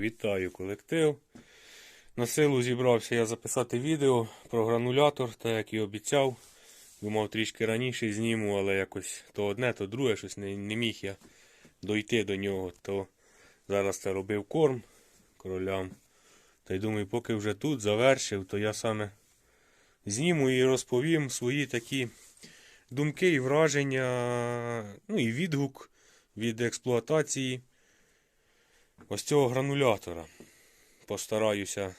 Вітаю колектив. На силу зібрався я записати відео про гранулятор, так як і обіцяв. Думав трішки раніше зніму, але якось то одне, то друге, щось не, не міг я дойти до нього. То зараз це робив корм королям. Та й думаю, поки вже тут завершив, то я саме зніму і розповім свої такі думки і враження, ну і відгук від експлуатації ось цього гранулятора. Постараюся,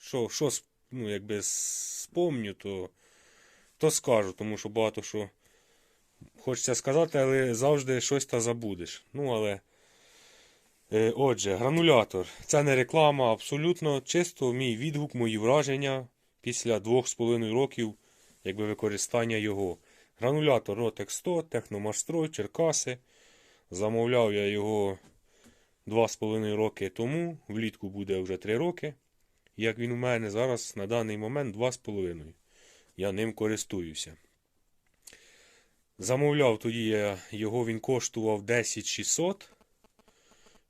що, що ну, якби спомню, то, то скажу, тому що багато що хочеться сказати, але завжди щось та забудеш. Ну, але. Е, Отже, гранулятор. Це не реклама, абсолютно чисто мій відгук, мої враження після двох з половиною років якби, використання його. Гранулятор Rotex 100, Техномашстрой, Черкаси. Замовляв я його два з половиною роки тому. Влітку буде вже три роки. Як він у мене зараз на даний момент два з половиною. Я ним користуюся. Замовляв тоді я його, він коштував 10 600.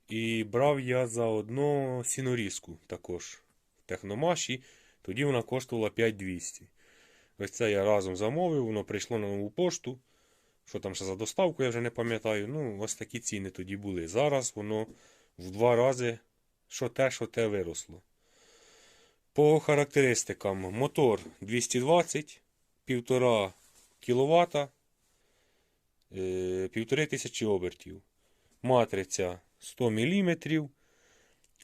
І брав я заодно сінорізку також в Техномаші. Тоді вона коштувала 5200. Ось це я разом замовив, воно прийшло на нову пошту. Що там ще за доставку, я вже не пам'ятаю. Ну, ось такі ціни тоді були. Зараз воно в два рази що те, що те виросло. По характеристикам мотор 220, 1,5 кВт, 1500 обертів. Матриця 100 мм,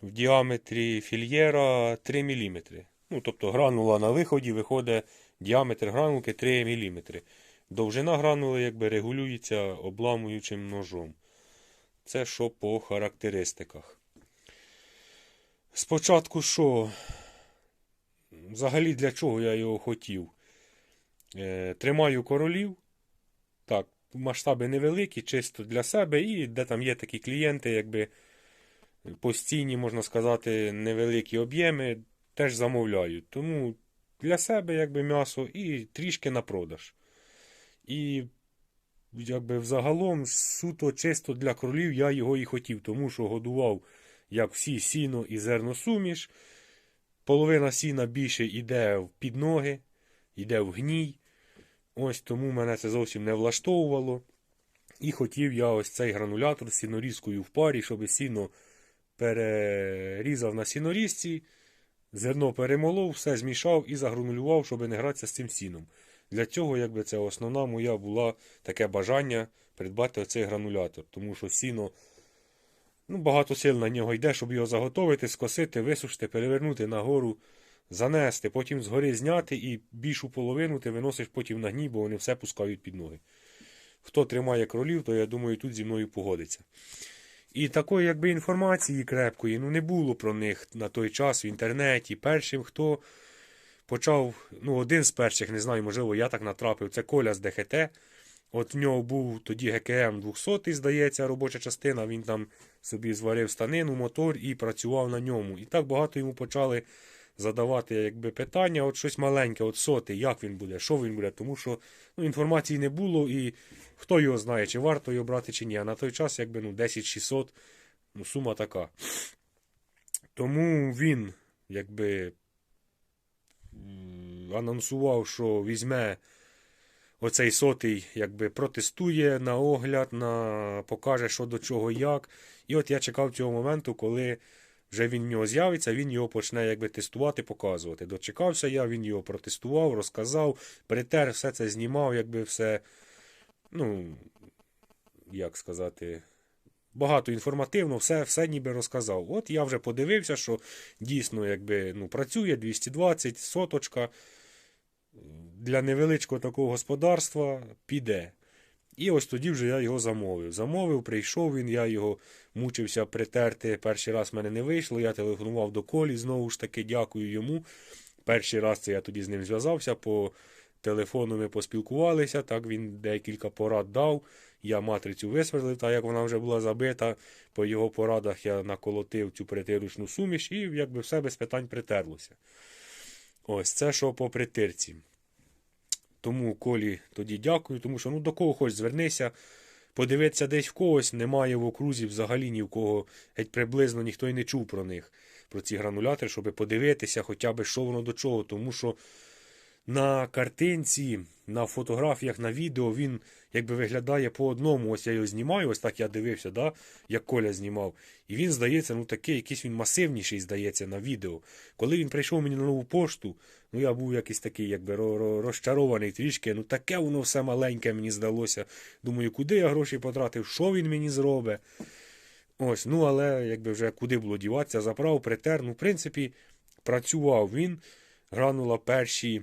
в діаметрі фільєра 3 мм. Ну, тобто гранула на виході виходить діаметр гранулки 3 мм. Довжина гранули якби регулюється обламуючим ножом. Це що по характеристиках. Спочатку що? Взагалі для чого я його хотів? Е, тримаю королів. Так, масштаби невеликі, чисто для себе, і де там є такі клієнти, якби постійні, можна сказати, невеликі об'єми, теж замовляють. Тому для себе якби м'ясо і трішки на продаж. І якби взагалом суто чисто для кролів я його і хотів, тому що годував, як всі, сіно і зерносуміш. Половина сіна більше йде під ноги, йде в гній. Ось тому мене це зовсім не влаштовувало. І хотів я ось цей гранулятор з сінорізкою в парі, щоб сіно перерізав на сінорізці, зерно перемолов, все змішав і загранулював, щоб не гратися з цим сіном. Для цього, якби це основна моя була таке бажання придбати оцей гранулятор. Тому що сіно ну, багато сил на нього йде, щоб його заготовити, скосити, висушити, перевернути нагору, занести, потім згори зняти і більшу половину ти виносиш потім на гній, бо вони все пускають під ноги. Хто тримає кролів, то я думаю, тут зі мною погодиться. І такої якби інформації крепкої ну, не було про них на той час в інтернеті. Першим, хто почав, ну, один з перших, не знаю, можливо, я так натрапив, це Коля з ДХТ. От в нього був тоді ГКМ 200, здається, робоча частина. Він там собі зварив станину, мотор і працював на ньому. І так багато йому почали задавати якби, питання, от щось маленьке, от сотий, як він буде, що він буде, тому що ну, інформації не було, і хто його знає, чи варто його брати, чи ні. А на той час, якби ну, 10-600, ну, сума така. Тому він, якби анонсував, що візьме оцей сотий, якби протестує на огляд, на покаже, що до чого, як. І от я чекав цього моменту, коли вже він в нього з'явиться, він його почне якби тестувати, показувати. Дочекався я, він його протестував, розказав, притер, все це знімав, якби все, ну, як сказати, багато інформативно, все, все ніби розказав. От я вже подивився, що дійсно якби, ну, працює 220, соточка для невеличкого такого господарства піде. І ось тоді вже я його замовив. Замовив, прийшов він, я його мучився притерти. Перший раз в мене не вийшло. Я телефонував до Колі, знову ж таки, дякую йому. Перший раз це я тоді з ним зв'язався. По телефону ми поспілкувалися. Так він декілька порад дав. Я матрицю висверлив, так як вона вже була забита. По його порадах я наколотив цю притирочну суміш і якби все без питань притерлося. Ось це що по притирці. Тому Колі тоді дякую, тому що ну до кого хоч звернися подивитися десь в когось, немає в окрузі взагалі ні в кого, геть приблизно ніхто й не чув про них, про ці гранулятори, щоб подивитися хоча б що воно до чого. Тому що на картинці, на фотографіях, на відео він якби виглядає по одному. Ось я його знімаю, ось так я дивився, да? як Коля знімав. І він здається, ну такий, якийсь він масивніший, здається, на відео. Коли він прийшов мені на нову пошту, ну я був якийсь такий, якби ро- ро- розчарований трішки. Ну таке воно все маленьке мені здалося. Думаю, куди я гроші потратив, що він мені зробить. Ось, ну але якби вже куди було діватися, заправ, притер. Ну, в принципі, працював він. Гранула перші.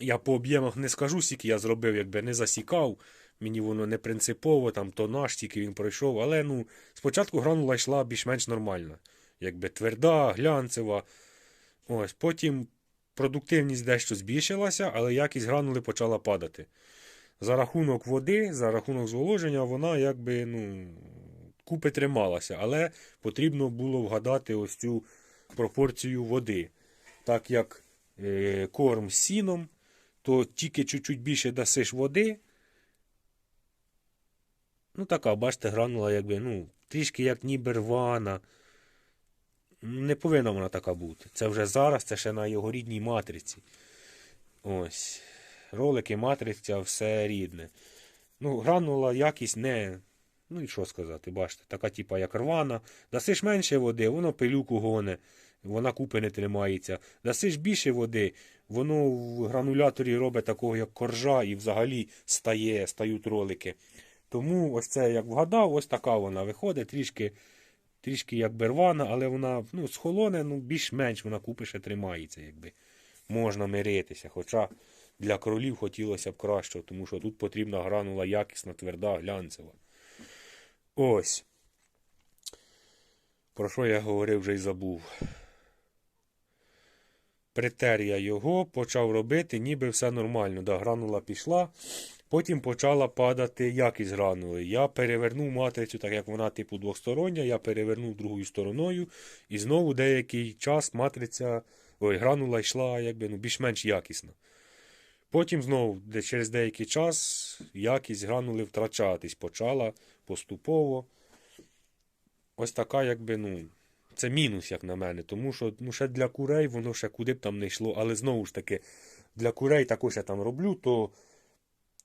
Я по об'ємах не скажу, скільки я зробив, якби не засікав. Мені воно не принципово, там тонаж, тільки він пройшов. Але ну, спочатку гранула йшла більш-менш нормальна. Якби тверда, глянцева. Ось, потім продуктивність дещо збільшилася, але якість гранули почала падати. За рахунок води, за рахунок зволоження, вона якби, ну, купи трималася, але потрібно було вгадати ось цю пропорцію води. Так як е, корм з сіном, то тільки чуть-чуть більше дасиш води. Ну, така, бачите, гранула, якби, ну, трішки як ніби рвана. Не повинна вона така бути. Це вже зараз, це ще на його рідній матриці. Ось. Ролики, матриця, все рідне. Ну, гранула якість не. Ну і що сказати, бачите, така типа як рвана. Дасиш менше води, воно пилюку гоне, вона купи не тримається. Дасиш більше води, воно в грануляторі робить такого, як коржа, і взагалі стає, стають ролики. Тому ось це як вгадав, ось така вона виходить, трішки, трішки якби рвана, але вона ну, схолоне, ну, більш-менш вона купи ще тримається, якби. Можна миритися. Хоча для кролів хотілося б кращого, тому що тут потрібна гранула якісна, тверда, глянцева. Ось. Про що я говорив вже й забув. Притер я його, почав робити, ніби все нормально. Да, гранула пішла. Потім почала падати якість гранули. Я перевернув матрицю, так як вона типу двостороння, я перевернув другою стороною. І знову деякий час матриця, ой, гранула йшла якби, ну, більш-менш якісно. Потім знову, де через деякий час, якість гранули втрачатись почала поступово. Ось така, якби, ну, це мінус, як на мене. Тому що ну, ще для курей воно ще куди б там не йшло. Але знову ж таки, для курей також я там роблю, то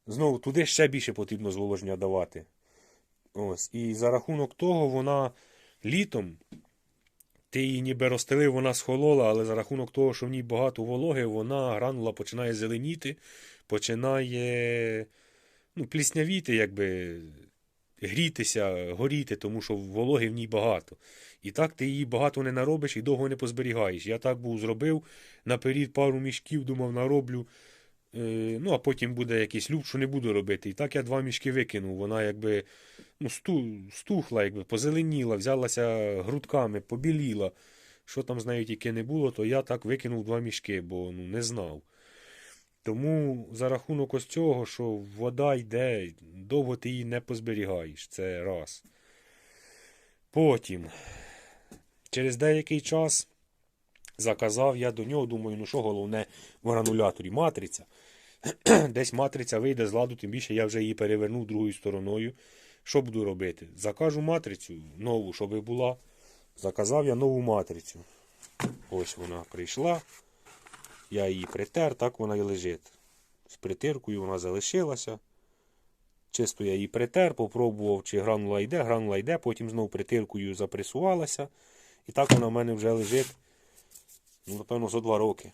знову туди ще більше потрібно зволоження давати. Ось. І за рахунок того вона літом, ти її ніби розстелив, вона схолола, але за рахунок того, що в ній багато вологи, вона гранула починає зеленіти, починає ну, пліснявіти, якби грітися, горіти, тому що вологи в ній багато. І так ти її багато не наробиш і довго не позберігаєш. Я так був зробив, наперед пару мішків, думав, нароблю. Е, ну, а потім буде якийсь люб, що не буду робити. І так я два мішки викинув. Вона якби ну, стухла, якби позеленіла, взялася грудками, побіліла. Що там з нею тільки не було, то я так викинув два мішки, бо ну, не знав. Тому за рахунок ось цього, що вода йде, довго ти її не позберігаєш. Це раз. Потім, через деякий час, заказав я до нього, думаю, ну що головне в грануляторі матриця. Десь матриця вийде з ладу, тим більше я вже її перевернув другою стороною. Що буду робити? Закажу матрицю нову, щоб була. Заказав я нову матрицю. Ось вона прийшла. Я її притер, так вона і лежить. З притиркою вона залишилася. Чисто я її притер, попробував, чи гранула йде, гранула йде, потім знову притиркою запресувалася. І так вона в мене вже лежить, ну, напевно, за два роки.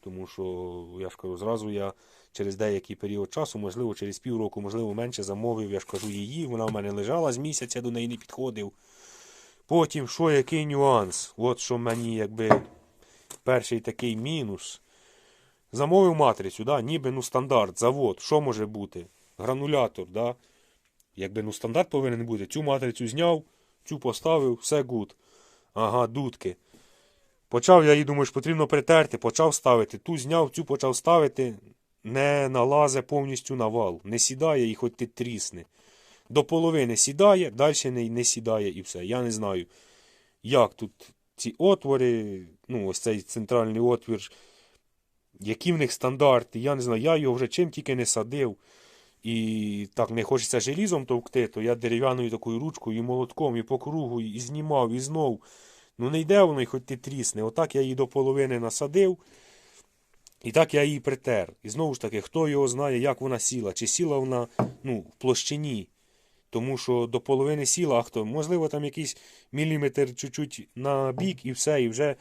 Тому що, я ж кажу, зразу я через деякий період часу, можливо, через півроку, можливо, менше замовив, я ж кажу, її. Вона в мене лежала з місяця, до неї не підходив. Потім, що який нюанс? От що мені, якби, перший такий мінус. Замовив матрицю, да? ніби ну, стандарт, завод. Що може бути? Гранулятор, да? якби ну, стандарт повинен бути. Цю матрицю зняв, цю поставив, все гуд. Ага, дудки. Почав я її, думаю, що потрібно притерти, почав ставити. Ту зняв, цю почав ставити, не налазе повністю на вал. Не сідає і хоч ти трісне. До половини сідає, далі не, не сідає і все. Я не знаю, як тут ці отвори, ну, ось цей центральний отвір, які в них стандарти, я не знаю, я його вже чим тільки не садив. і так не хочеться желізом товкти, то я дерев'яною такою ручкою і молотком, і по кругу, і знімав, і знов. Ну не йде воно, і хоч ти трісне. Отак я її до половини насадив. І так я її притер. І знову ж таки, хто його знає, як вона сіла, чи сіла вона ну, в площині. Тому що до половини сіла, а хто? Можливо, там якийсь міліметр чуть-чуть на бік і все, і вже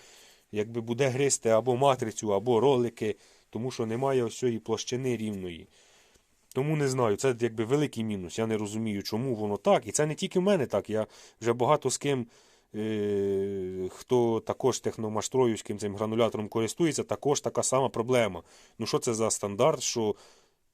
якби буде гризти або матрицю, або ролики, тому що немає ось цієї площини рівної. Тому не знаю, це якби великий мінус. Я не розумію, чому воно так. І це не тільки в мене так. Я вже багато з ким, е- хто також техномаштроївським цим гранулятором користується, також така сама проблема. Ну що це за стандарт, що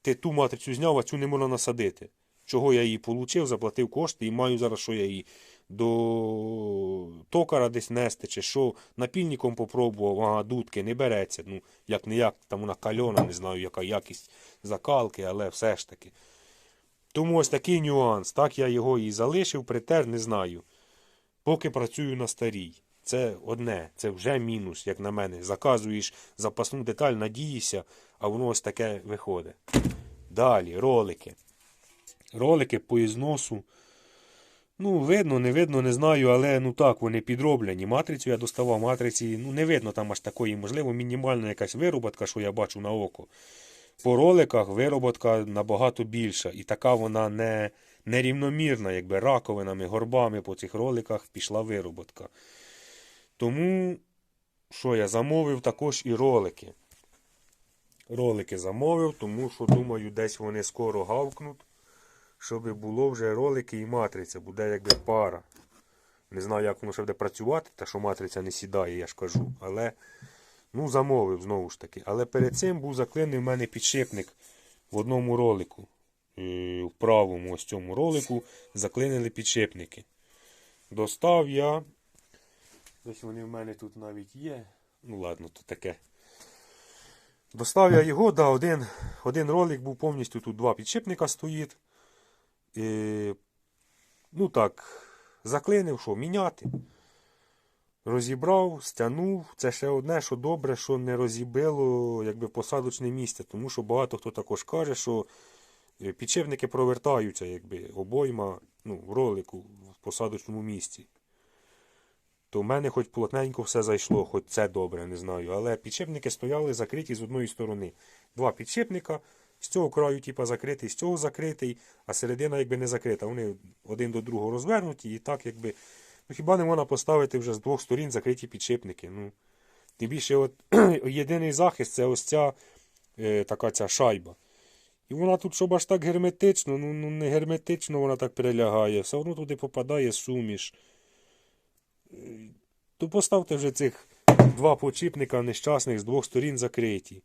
ти ту матрицю зняв, а цю не можна насадити. Чого я її отримав, заплатив кошти і маю зараз, що я її до токара десь нести, чи що напільником попробував, ага, дудки не береться. Ну, як не як, там вона кальона, не знаю, яка якість закалки, але все ж таки. Тому ось такий нюанс. Так я його і залишив, притер, не знаю. Поки працюю на старій. Це одне, це вже мінус, як на мене. Заказуєш запасну деталь, надієшся, а воно ось таке виходить. Далі, ролики. Ролики по ізносу. Ну, видно, не видно, не знаю, але ну так, вони підроблені. Матрицю я доставав матриці, ну не видно там аж такої, можливо, мінімальна якась вироботка, що я бачу на око. По роликах вироботка набагато більша. І така вона не, нерівномірна, якби раковинами, горбами по цих роликах пішла вироботка. Тому, що я замовив також і ролики. Ролики замовив, тому що, думаю, десь вони скоро гавкнуть щоб було вже ролики і матриця, буде якби пара. Не знаю, як воно ще буде працювати, та що матриця не сідає, я ж кажу. Але ну, замовив знову ж таки. Але перед цим був заклинений в мене підшипник в одному ролику. Е, В правому ось цьому ролику заклинили підшипники. Достав я. Ось вони в мене тут навіть є. Ну ладно, то таке. Достав я його, да, один, один ролик був повністю тут два підшипника стоїть. І, ну так, заклинив, що міняти. Розібрав, стягнув. Це ще одне, що добре, що не розібило якби, посадочне місце. Тому що багато хто також каже, що е, підшипники провертаються, якби обойма ну, ролику в посадочному місці. То в мене хоч плотненько все зайшло, хоч це добре, не знаю. Але підшипники стояли закриті з одної сторони. Два підшипника. З цього краю, типа, закритий, з цього закритий, а середина якби не закрита. Вони один до другого розвернуті і так, якби. Ну хіба не можна поставити вже з двох сторін закриті підшипники. Ну, Тим більше, от, єдиний захист це ось ця е, така ця шайба. І вона тут, щоб аж так герметично, ну, ну не герметично вона так перелягає, все одно туди попадає суміш. То поставте вже цих два почіпника нещасних з двох сторін закриті.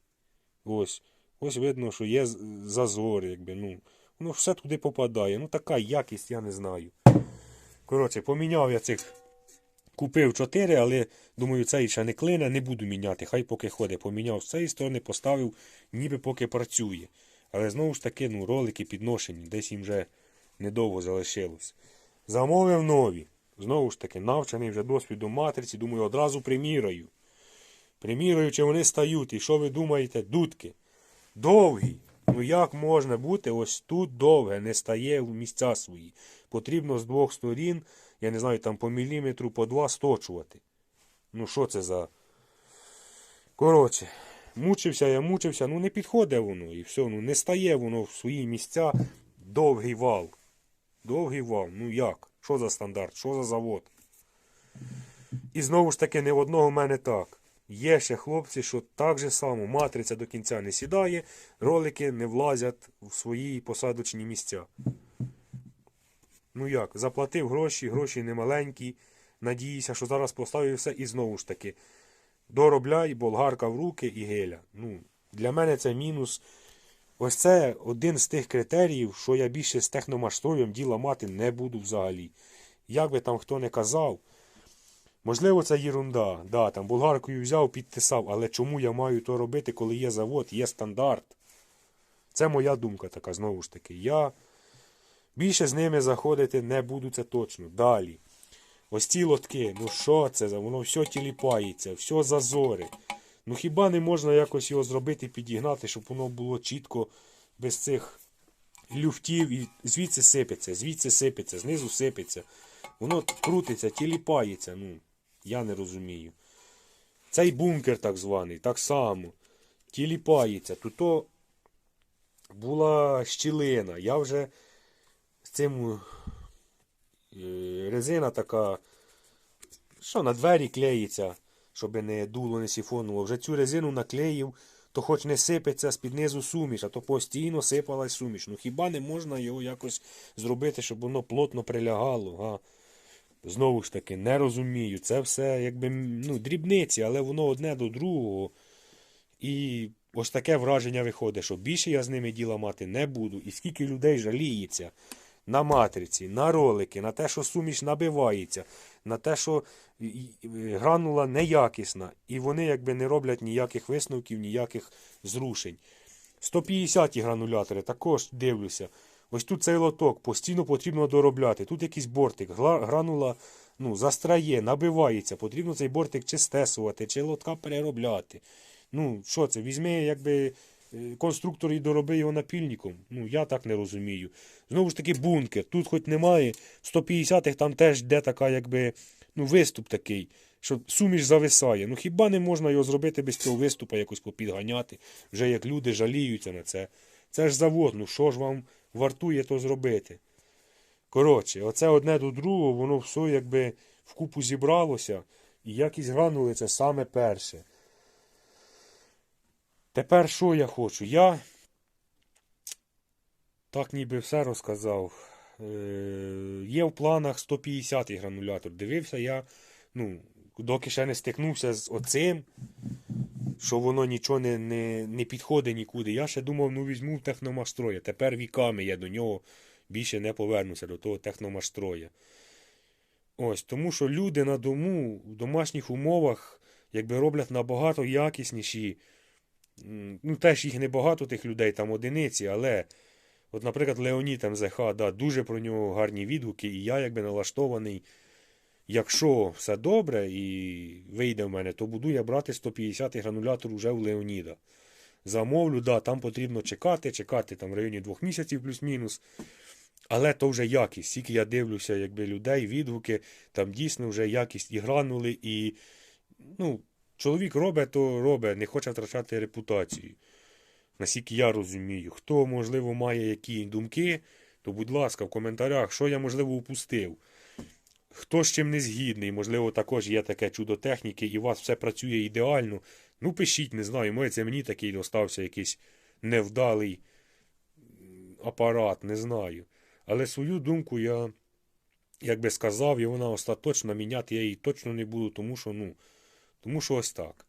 Ось. Ось видно, що є зазор, якби, ну, воно все туди попадає. Ну така якість, я не знаю. Коротше, поміняв я цих. Купив 4, але думаю, цей ще не клине, не буду міняти. Хай поки ходить. Поміняв з цієї сторони, поставив, ніби поки працює. Але знову ж таки, ну, ролики підношені, десь їм вже недовго залишилось. Замовив нові. Знову ж таки, навчений вже досвідом матриці, думаю, одразу приміраю. Приміраю, чи вони стають. І що ви думаєте, дудки? Довгий. Ну як можна бути ось тут довге, не стає в місця свої. Потрібно з двох сторін, я не знаю, там по міліметру, по два сточувати. Ну що це за. Коротше, мучився я, мучився, ну не підходить воно і все, ну не стає воно в свої місця. Довгий вал. Довгий вал. Ну як? Що за стандарт? Що за завод? І знову ж таки, не в одного в мене так. Є ще хлопці, що так же само матриця до кінця не сідає, ролики не влазять в свої посадочні місця. Ну як, заплатив гроші, гроші немаленькі. Надіюся, що зараз поставив все і знову ж таки. Доробляй, болгарка в руки і геля. Ну, Для мене це мінус. Ось це один з тих критеріїв, що я більше з техномаштроєм діла мати не буду взагалі. Як би там хто не казав. Можливо, це єрунда. Да, там болгаркою взяв, підтисав, але чому я маю то робити, коли є завод, є стандарт? Це моя думка така, знову ж таки. Я більше з ними заходити не буду, це точно. Далі. Ось ці лотки, ну що це? Воно все тіліпається, все зазори. Ну хіба не можна якось його зробити, підігнати, щоб воно було чітко без цих люфтів, і звідси сипеться, звідси сипеться, знизу сипеться. Воно крутиться, тіліпається. Ну, я не розумію. Цей бункер так званий, так само. Тіліпається. Тут то була щілина. Я вже з цим е, резина така, що на двері клеїться, щоб не дуло, не сіфонуло. Вже цю резину наклеїв, то хоч не сипеться з-під низу суміш, а то постійно сипалась суміш. Ну хіба не можна його якось зробити, щоб воно плотно прилягало? Га? Знову ж таки, не розумію. Це все якби ну, дрібниці, але воно одне до другого. І ось таке враження виходить, що більше я з ними діла мати не буду. І скільки людей жаліється на матриці, на ролики, на те, що суміш набивається, на те, що гранула неякісна, і вони якби не роблять ніяких висновків, ніяких зрушень. 150 ті гранулятори також дивлюся. Ось тут цей лоток постійно потрібно доробляти. Тут якийсь бортик, гранула ну, застрає, набивається. Потрібно цей бортик чи стесувати, чи лотка переробляти. Ну, що це? Візьми, якби е, конструктор і дороби його напільником. Ну, я так не розумію. Знову ж таки, бункер. Тут хоч немає 150-х, там теж йде така, якби, ну, виступ такий, що суміш зависає. Ну хіба не можна його зробити без цього виступа, якось попідганяти, вже як люди жаліються на це. Це ж завод, ну що ж вам вартує то зробити? Коротше, оце одне до другого, воно все якби вкупу зібралося, і якість гранули це саме перше. Тепер що я хочу? Я так ніби все розказав. Е, є в планах 150-й гранулятор. Дивився я, ну, доки ще не стикнувся з оцим, що воно нічого не, не, не підходить нікуди. Я ще думав, ну візьму техномастроя. Тепер віками я до нього більше не повернуся, до того техномастроя. Ось, тому що люди на дому в домашніх умовах якби роблять набагато якісніші. Ну, теж їх небагато тих людей, там одиниці, але, от, наприклад, Леонід МЗХ, да, дуже про нього гарні відгуки, і я якби налаштований. Якщо все добре і вийде в мене, то буду я брати 150 гранулятор уже у Леоніда. Замовлю, да, там потрібно чекати, чекати там в районі двох місяців плюс-мінус. Але то вже якість. Тільки я дивлюся, якби людей, відгуки, там дійсно вже якість і гранули, і ну, чоловік робить, то робить, не хоче втрачати репутацію. Наскільки я розумію. Хто, можливо, має які думки, то, будь ласка, в коментарях, що я, можливо, упустив. Хто з чим не згідний, можливо, також є таке чудо техніки, і у вас все працює ідеально. Ну, пишіть, не знаю, може це мені такий достався якийсь невдалий апарат, не знаю. Але свою думку я, як би сказав, і вона остаточно міняти я її точно не буду, тому що, ну, тому що ось так.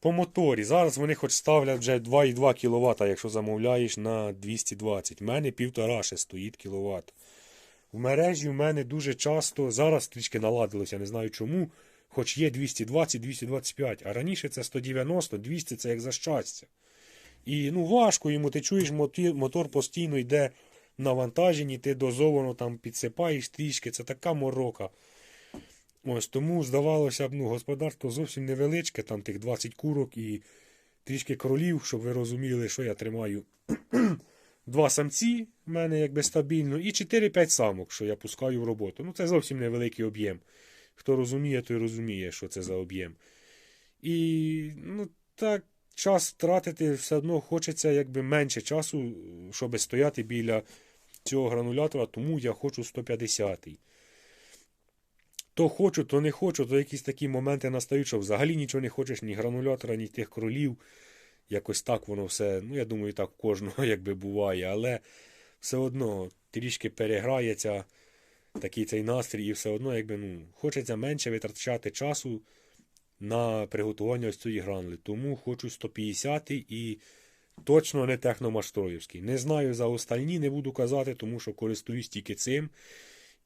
По моторі. Зараз вони хоч ставлять вже 2,2 кВт, якщо замовляєш на 220. У мене півтора ще стоїть кВт. В мережі в мене дуже часто, зараз трішки наладилося, не знаю чому, хоч є 220-225, а раніше це 190, 200 це як за щастя. І ну важко йому, ти чуєш, мотор постійно йде навантажені, ти дозовано там підсипаєш трішки, це така морока. Ось тому здавалося б, ну, господарство зовсім невеличке, там тих 20 курок і трішки кролів, щоб ви розуміли, що я тримаю. Два самці в мене якби стабільно, і 4-5 самок, що я пускаю в роботу. Ну, це зовсім невеликий об'єм. Хто розуміє, той розуміє, що це за об'єм. І ну, так, час тратити все одно хочеться якби менше часу, щоб стояти біля цього гранулятора, тому я хочу 150-й. То хочу, то не хочу, то якісь такі моменти настають, що взагалі нічого не хочеш, ні гранулятора, ні тих кролів. Якось так воно все, ну я думаю, так кожного якби буває, але все одно трішки переграється такий цей настрій, і все одно, якби ну, хочеться менше витрачати часу на приготування ось цієї гранули. Тому хочу 150 і точно не техномастроївський. Не знаю за остальні, не буду казати, тому що користуюсь тільки цим.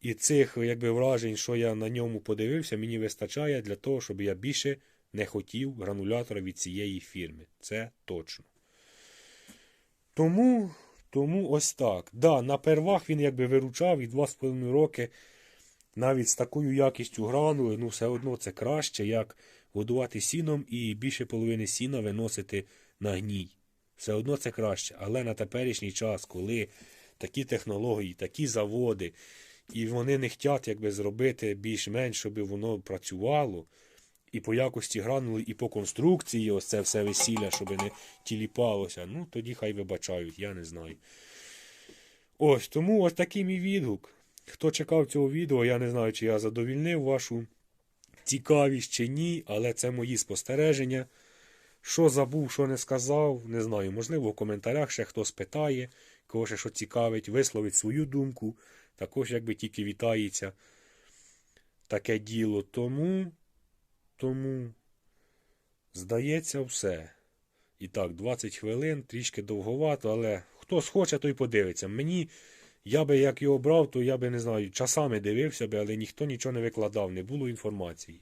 І цих якби, вражень, що я на ньому подивився, мені вистачає для того, щоб я більше не хотів гранулятора від цієї фірми. Це точно. Тому, тому ось так. Да, на первах він якби виручав і 2,5 роки навіть з такою якістю гранули, ну все одно це краще, як годувати сіном і більше половини сіна виносити на гній. Все одно це краще. Але на теперішній час, коли такі технології, такі заводи, і вони не хочуть якби зробити більш-менш, щоб воно працювало. І по якості гранули, і по конструкції, ось це все весілля, щоб не тіліпалося. Ну, тоді хай вибачають, я не знаю. Ось тому ось такий мій відгук. Хто чекав цього відео, я не знаю, чи я задовільнив вашу цікавість чи ні, але це мої спостереження. Що забув, що не сказав, не знаю. Можливо, в коментарях ще хтось питає, кого ще що цікавить, висловить свою думку. Також, якби тільки вітається таке діло. Тому, тому, здається, все. І так, 20 хвилин, трішки довговато, але хто схоче, той подивиться. Мені, я би як його брав, то я би не знаю, часами дивився би, але ніхто нічого не викладав, не було інформації.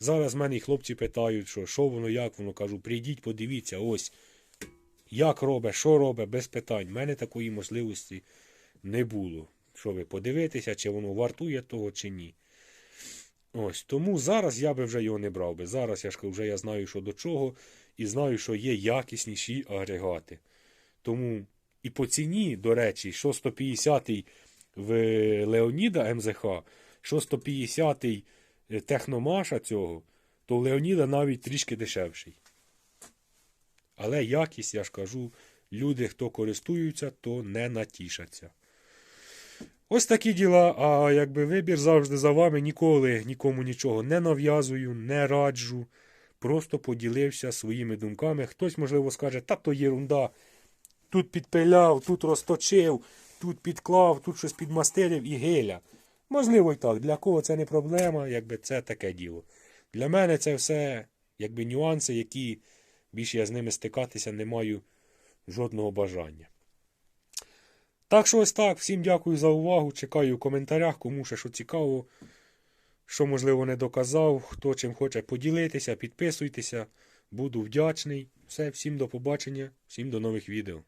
Зараз мене і хлопці питають, що, що воно, як воно, кажу, прийдіть, подивіться, ось, як робить, що робить, без питань. У мене такої можливості не було. Що ви подивитеся, чи воно вартує того, чи ні. Ось, тому зараз я би вже його не брав би. Зараз я ж вже я знаю, що до чого, і знаю, що є якісніші агрегати. Тому і по ціні, до речі, що 150 в Леоніда МЗХ, що 150 техномаша цього, то в Леоніда навіть трішки дешевший. Але якість, я ж кажу, люди, хто користуються, то не натішаться. Ось такі діла, а якби вибір завжди за вами, ніколи нікому нічого не нав'язую, не раджу. Просто поділився своїми думками. Хтось, можливо, скаже, та то єрунда. Тут підпиляв, тут розточив, тут підклав, тут щось підмастерив і геля. Можливо, і так. Для кого це не проблема, якби це таке діло. Для мене це все якби нюанси, які більше я з ними стикатися не маю жодного бажання. Так що ось так. Всім дякую за увагу. Чекаю в коментарях, кому ще що цікаво, що, можливо, не доказав. Хто чим хоче поділитися, підписуйтеся. Буду вдячний. Все, всім до побачення, всім до нових відео.